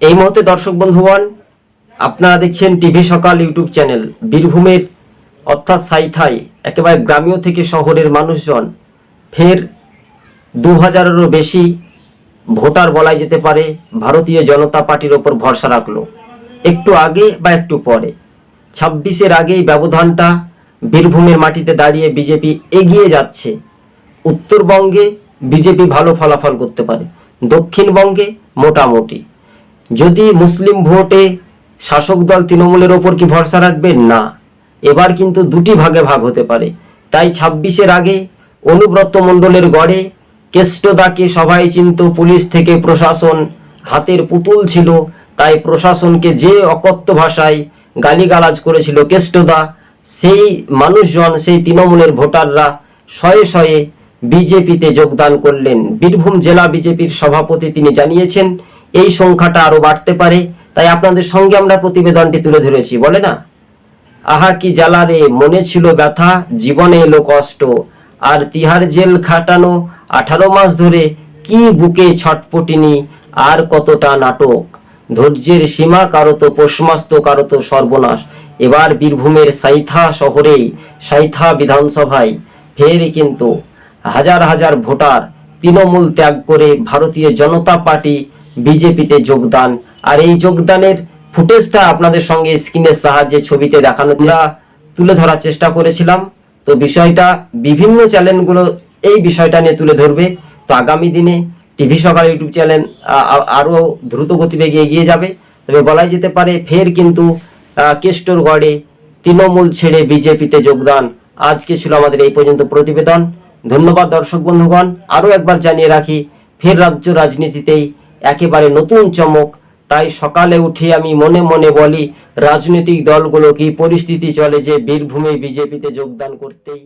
এই মুহূর্তে দর্শক বন্ধুগণ, আপনারা দেখছেন টিভি সকাল ইউটিউব চ্যানেল। বীরভূমের অর্থাৎ সাইথাই, একেবারে গ্রামীয় থেকে শহরের মানুষজন ফের দু হাজারেরও বেশি ভোটার বলাই যেতে পারে, ভারতীয় জনতা পার্টির ওপর ভরসা রাখল। একটু আগে বা একটু পরে। ছাব্বিশের আগেই ব্যবধানটা বীরভূমের মাটিতে দাঁড়িয়ে বিজেপি এগিয়ে যাচ্ছে। উত্তরবঙ্গে বিজেপি ভালো ফলাফল করতে পারে। দক্ষিণবঙ্গে মোটামুটি। যদি মুসলিম ভোটে শাসক দল তৃণমূলের ওপর কি ভরসা রাখবে? না। এবার কিন্তু দুটি ভাগে ভাগ হতে পারে। তাই ছাব্বিশের আগে অনুব্রত মণ্ডলের গড়ে কেষ্টদাকে সবাই চিন্ত, পুলিশ থেকে প্রশাসন হাতের পুতুল ছিল, তাই প্রশাসনকে যে অকথ্য ভাষায় গালিগালাজ করেছিল কেষ্টদা, সেই মানুষজন, সেই তৃণমূলের ভোটাররা শয়ে শয়ে বিজেপিতে যোগদান করলেন। বীরভূম জেলা বিজেপির সভাপতি তিনি জানিয়েছেন এই সংখ্যাটা আরও বাড়তে পারে। তাই আপনাদের সঙ্গে আমরা প্রতিবেদনটি তুলে ধরেছি, বলে না? আহা, কি জ্বালা রে, মনে ছিল ব্যথা, জীবনে এলো কষ্ট। আর তিহার জেল খাটানো আঠারো মাস ধরে কি বুকে ছটপটিনি, আর কতটা নাটক। ধৈর্যের সীমা কারও তো পোষমাস্ত কারও তো সর্বনাশ। এবার বীরভূমের সাইথা শহরেই, সাইথা বিধানসভায়। ফের কিন্তু হাজার হাজার ভোটার তৃণমূল ত্যাগ করে ভারতীয় জনতা পার্টি বিজেপিতে যোগদান। আর এই যোগদানের ফুটেজটা আপনাদের সঙ্গে স্ক্রিনের সাহায্যে ছবিতে দেখানো তুলে ধরার চেষ্টা করেছিলাম। তো বিষয়টা বিভিন্ন চ্যানেলগুলো এই বিষয়টা নিয়ে তুলে ধরবে। তো আগামী দিনে টিভি সকাল ইউটিউব চ্যানেল আরও দ্রুত গতিবেগে এগিয়ে যাবে। তবে বলাই যেতে পারে ফের কিন্তু কেষ্টরগড়ে তৃণমূল ছেড়ে বিজেপিতে যোগদান। আজকে ছিল আমাদের এই পর্যন্ত প্রতিবেদন। ধন্যবাদ দর্শক বন্ধুগণ। আরও একবার জানিয়ে রাখি, ফের রাজ্য রাজনীতিতেই একেবারে নতুন চমক। তাই সকালে উঠে আমি মনে মনে বলি, রাজনৈতিক দলগুলো কি পরিস্থিতি চলে যে বীরভূমে বিজেপিতে যোগদান করতেই